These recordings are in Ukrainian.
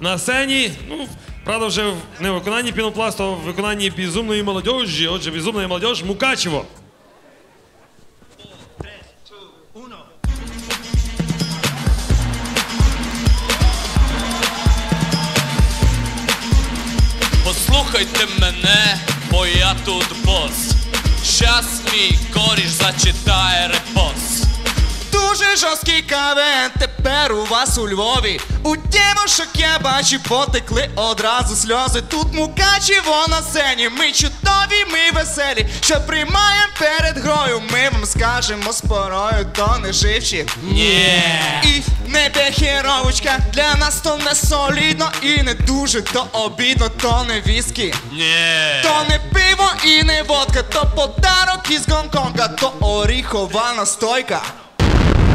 на сцені. Ну, правда, вже в- не в виконанні пінопласту, а в виконанні безумної молодіжі. Отже, безумна молодіж Мукачево. Послухайте мене, бо я тут бос. Щас мій коріш зачитає репост. Дуже жорсткий кавен тепер у вас у Львові. У дівушок я бачу, потекли одразу сльози. Тут мукачево на сцені. Ми чудові, ми веселі. Що приймаємо перед грою. Ми вам скажемо з порою, то не живчі. Ні. І не пехіровочка, для нас то не солідно і не дуже то обідно, то не віскі. Ні. То не пиво і не водка, то подарок із Гонконга, то оріхова настойка.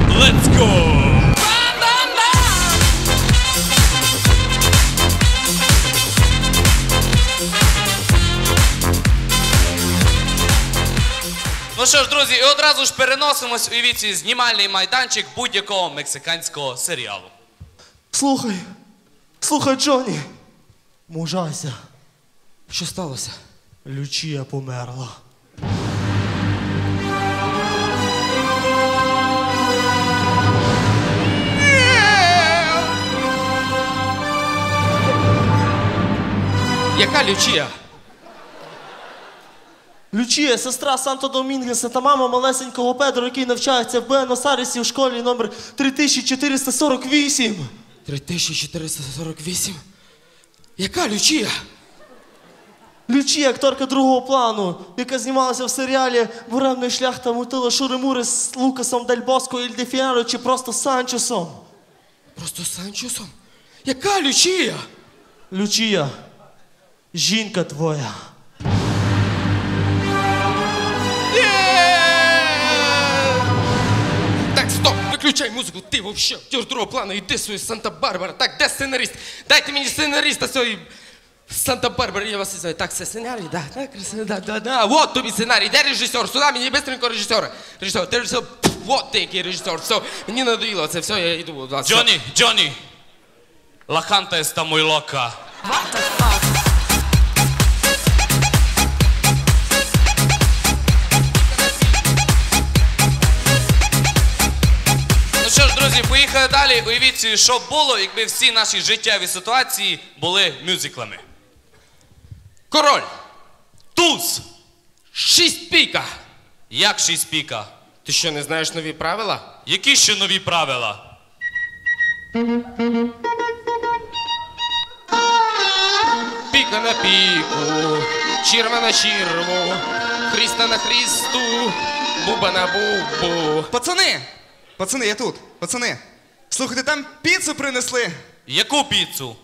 Let's go! Ну що ж, друзі, і одразу ж переносимось у віці знімальний майданчик будь-якого мексиканського серіалу. Слухай, слухай, Джоні. Мужайся. Що сталося? Лючія померла. Яка Лючія? Лючія, сестра Санто Домінгеса та мама малесенького Педро, який навчається в Буенос-Айресі у школі номер 3448. 3448? Яка Лючія? Лючія, акторка другого плану, яка знімалася в серіалі Буремний шлях та мутила Шури-Мури з Лукасом Дель Боско, Ільдефіаро чи просто Санчосом. Просто Санчосом? Яка Лючія? Лючія, жінка твоя. Так, стоп, виключай музику, ти вообще актер другого плану, іди свою Санта-Барбара. Так, де сценарист? Дайте мені сценариста сьогодні. Санта-Барбара, я вас знаю. Так, це сценарій, да, так, красиво, да, да, да. Вот тобі сценарій, де режисер? Сюди мені быстренько режисера. Режисер, ти режисер, Пф, вот ти який режисер. Все, мені надоїло це, все, я йду. будь ласка. Джонні, Джонні! Лаханта está muy loca. Ну що ж, друзі, поїхали далі. Уявіть собі, що б було, якби всі наші життєві ситуації були мюзиклами. Король, Туз! шість піка. Як шість піка? Ти що, не знаєш нові правила? Які ще нові правила? Піка на піку, черва на черву, Христа на Христу, буба на бубу. Пацани! Пацани, я тут. Пацани. Слухайте, там піцу принесли. Яку піцу?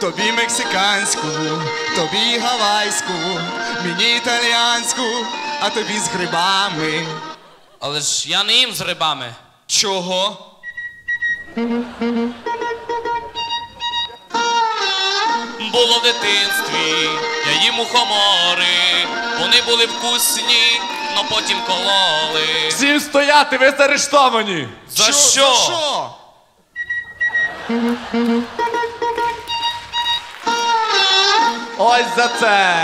Тобі мексиканську, тобі гавайську, мені італіанську, а тобі з грибами. Але ж я не їм з рибами. Чого? Було в дитинстві, їм мухомори, вони були вкусні, но потім кололи. Всім стояти, ви заарештовані! За що? За що? Ось за це!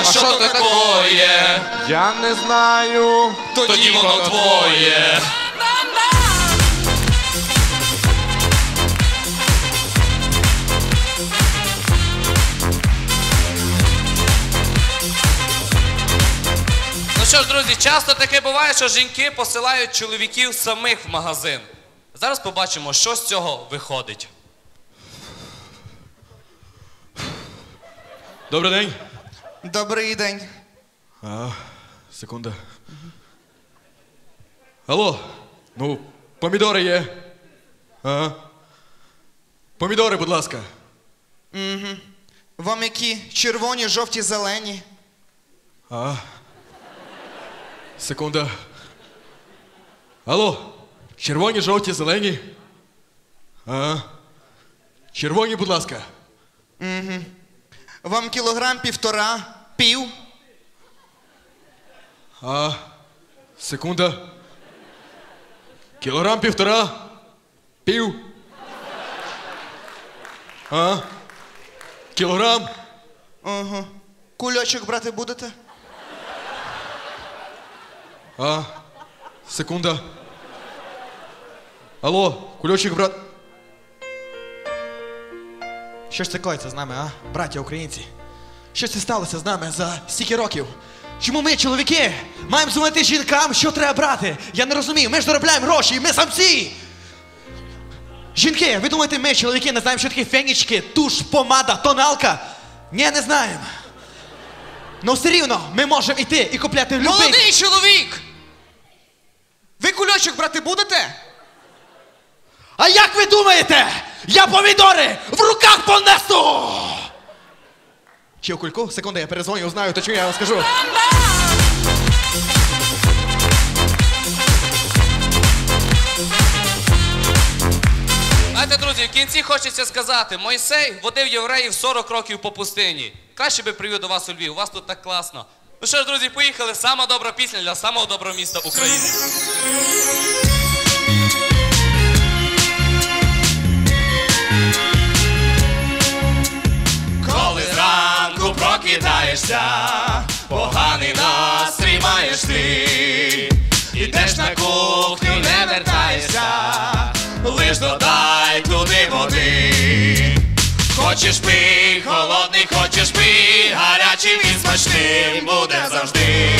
А що то такое? Я не знаю. Тоді воно твоє. Що ж, друзі, часто таке буває, що жінки посилають чоловіків самих в магазин. Зараз побачимо, що з цього виходить. Добрий день. Добрий день. А, секунда. Алло. Ну, помідори є. Ага. Помідори, будь ласка. Вам які червоні, жовті, зелені. А. Секунда. Алло. Червоні, жовті, зелені. Ага. Червоні, будь ласка. Вам кілограм півтора, пів. А. Секунда. Кілограм півтора. Пів. А? Кілограм. Ага. Кульочок брати будете? А? Секунда. Алло, кульочок, брат. Що ж це коїться з нами, а? Браття українці? Що це сталося з нами за стільки років? Чому ми, чоловіки, маємо дзвонити жінкам, що треба брати? Я не розумію, ми ж заробляємо гроші, ми самці! Жінки, ви думаєте, ми, чоловіки, не знаємо, що таке фенічки, туш, помада, тоналка? Ні, не знаємо. Ну все рівно ми можемо йти і купляти любий... Молодий чоловік! Ви брати будете? А як ви думаєте? Я помідори в руках понесу! Чи у кульку? Секунду, я перезвоню, узнаю, точно я вам скажу. Знаєте, друзі, в кінці хочеться сказати, Мойсей водив євреїв 40 років по пустині. Краще би привів до вас у Львів, у вас тут так класно. Ну що ж, друзі, поїхали. Сама добра пісня для самого доброго міста України. Коли зранку прокидаєшся, поганий настрій маєш ти. Ідеш на кухню, не вертаєшся, лиш додай туди води. Хочеш пий, холодний, хочеш пий, він смачним буде завжди.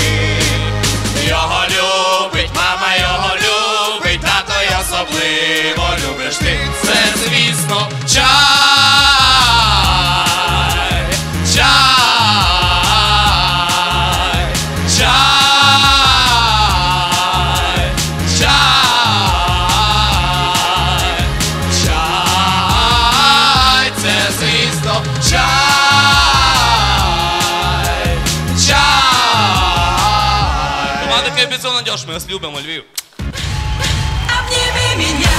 Його любить, мама його любить, тато й особливо любиш ти. Це, звісно, Чай. Команда мы вас любим, Львів. Обними меня,